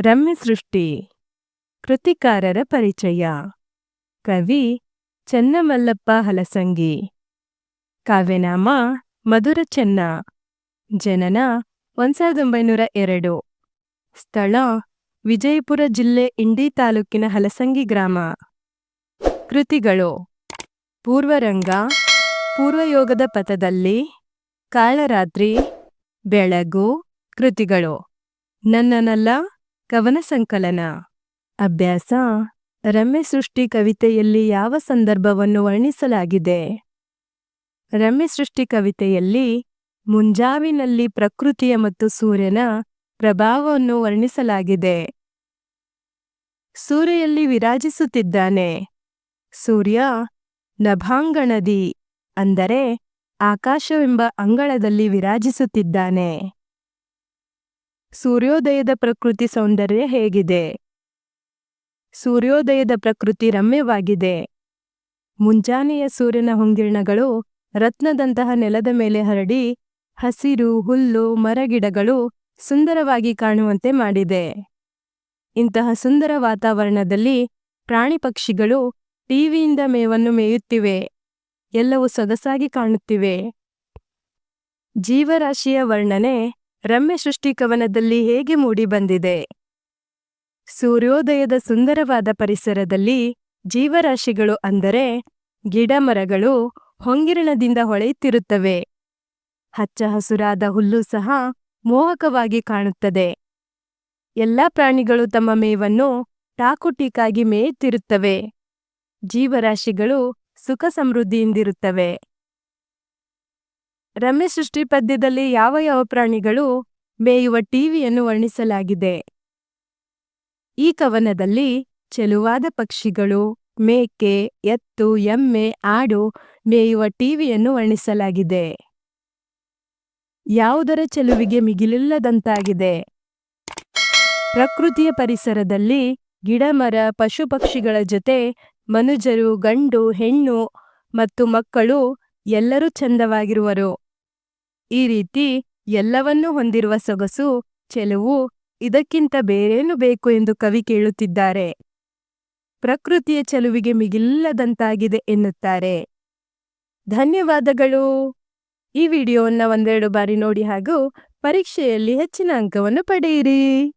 ರಮ್ಯ ಸೃಷ್ಟಿ, ಕೃತಿಕಾರರ ಪರಿಚಯ, ಕವಿ ಚೆನ್ನಮಲ್ಲಪ್ಪ ಹಲಸಂಗಿ, ಕಾವ್ಯನಾಮ ಮಧುರ ಚೆನ್ನ, ಜನನ ಒಂದ್ ಸಾವಿರದ ಒಂಬೈನೂರ ಎರಡು, ಸ್ಥಳ ವಿಜಯಪುರ ಜಿಲ್ಲೆ ಇಂಡಿ ತಾಲೂಕಿನ ಹಲಸಂಗಿ ಗ್ರಾಮ. ಕೃತಿಗಳು, ಪೂರ್ವರಂಗ, ಪೂರ್ವಯೋಗದ ಪಥದಲ್ಲಿ, ಕಾಳರಾತ್ರಿ, ಬೆಳಗು, ಕೃತಿಗಳು. ನನ್ನನಲ್ಲ ಕವನ ಸಂಕಲನ. ಅಭ್ಯಾಸ. ರಮ್ಯ ಸೃಷ್ಟಿ ಕವಿತೆಯಲ್ಲಿ ಯಾವ ಸಂದರ್ಭವನ್ನು ವರ್ಣಿಸಲಾಗಿದೆ? ರಮ್ಯ ಸೃಷ್ಟಿ ಕವಿತೆಯಲ್ಲಿ ಮುಂಜಾವಿನಲ್ಲಿ ಪ್ರಕೃತಿಯ ಮತ್ತು ಸೂರ್ಯನ ಪ್ರಭಾವವನ್ನು ವರ್ಣಿಸಲಾಗಿದೆ. ಸೂರ್ಯಲ್ಲಿ ವಿರಾಜಿಸುತ್ತಿದ್ದಾನೆ. ಸೂರ್ಯ ನಭಾಂಗಣದಿ, ಅಂದರೆ ಆಕಾಶವೆಂಬ ಅಂಗಳದಲ್ಲಿ ವಿರಾಜಿಸುತ್ತಿದ್ದಾನೆ. ಸೂರ್ಯೋದಯದ ಪ್ರಕೃತಿ ಸೌಂದರ್ಯ ಹೇಗಿದೆ? ಸೂರ್ಯೋದಯದ ಪ್ರಕೃತಿ ರಮ್ಯವಾಗಿದೆ. ಮುಂಜಾನೆಯ ಸೂರ್ಯನ ಹೊಂಗಿರಣಗಳು ರತ್ನದಂತಹ ನೆಲದ ಮೇಲೆ ಹರಡಿ ಹಸಿರು, ಹುಲ್ಲು, ಮರಗಿಡಗಳು ಸುಂದರವಾಗಿ ಕಾಣುವಂತೆ ಮಾಡಿದೆ. ಇಂತಹ ಸುಂದರ ವಾತಾವರಣದಲ್ಲಿ ಪ್ರಾಣಿ ಪಕ್ಷಿಗಳು ಟಿವಿಯಿಂದ ಮೇವನ್ನು ಮೇಯುತ್ತಿವೆ. ಎಲ್ಲವೂ ಸೊಗಸಾಗಿ ಕಾಣುತ್ತಿವೆ. ಜೀವರಾಶಿಯ ವರ್ಣನೆ ರಮ್ಯ ಸೃಷ್ಟಿ ಕವನದಲ್ಲಿ ಹೇಗೆ ಮೂಡಿಬಂದಿದೆ? ಸೂರ್ಯೋದಯದ ಸುಂದರವಾದ ಪರಿಸರದಲ್ಲಿ ಜೀವರಾಶಿಗಳು ಅಂದರೆ ಗಿಡಮರಗಳು ಹೊಂಗಿರಣದಿಂದ ಹೊಳೆಯುತ್ತಿರುತ್ತವೆ. ಹಚ್ಚ ಹಸುರಾದ ಹುಲ್ಲು ಸಹ ಮೋಹಕವಾಗಿ ಕಾಣುತ್ತದೆ. ಎಲ್ಲಾ ಪ್ರಾಣಿಗಳು ತಮ್ಮ ಮೇವನ್ನು ಟಾಕುಟೀಕಾಗಿ ಮೇಯುತ್ತಿರುತ್ತವೆ. ಜೀವರಾಶಿಗಳು ಸುಖ ಸಮೃದ್ಧಿಯಿಂದಿರುತ್ತವೆ. ರಮ್ಯ ಸೃಷ್ಟಿ ಪದ್ಯದಲ್ಲಿ ಯಾವ ಯಾವ ಪ್ರಾಣಿಗಳು ಮೇಯುವ ಟಿವಿಯನ್ನು ವರ್ಣಿಸಲಾಗಿದೆ? ಈ ಕವನದಲ್ಲಿ ಚೆಲುವಾದ ಪಕ್ಷಿಗಳು, ಮೇಕೆ, ಎತ್ತು, ಎಮ್ಮೆ, ಆಡು ಮೇಯುವ ಟಿವಿಯನ್ನು ವರ್ಣಿಸಲಾಗಿದೆ. ಯಾವುದರ ಚೆಲುವಿಗೆ ಮಿಗಿಲಿಲ್ಲದಂತಾಗಿದೆ? ಪ್ರಕೃತಿಯ ಪರಿಸರದಲ್ಲಿ ಗಿಡಮರ ಪಶು ಪಕ್ಷಿಗಳ ಜೊತೆ ಮನುಜರು, ಗಂಡು, ಹೆಣ್ಣು ಮತ್ತು ಮಕ್ಕಳು ಎಲ್ಲರೂ ಚಂದವಾಗಿರುವರು. ಈ ರೀತಿ ಎಲ್ಲವನ್ನೂ ಹೊಂದಿರುವ ಸೊಗಸು, ಚೆಲುವು, ಇದಕ್ಕಿಂತ ಬೇರೇನು ಬೇಕು ಎಂದು ಕವಿ ಕೇಳುತ್ತಿದ್ದಾರೆ. ಪ್ರಕೃತಿಯ ಚೆಲುವಿಗೆ ಮಿಗಿಲ್ಲದಂತಾಗಿದೆ ಎನ್ನುತ್ತಾರೆ. ಧನ್ಯವಾದಗಳು. ಈ ವಿಡಿಯೋವನ್ನು ಒಂದೆರಡು ಬಾರಿ ನೋಡಿ ಹಾಗೂ ಪರೀಕ್ಷೆಯಲ್ಲಿ ಹೆಚ್ಚಿನ ಅಂಕವನ್ನು ಪಡೆಯಿರಿ.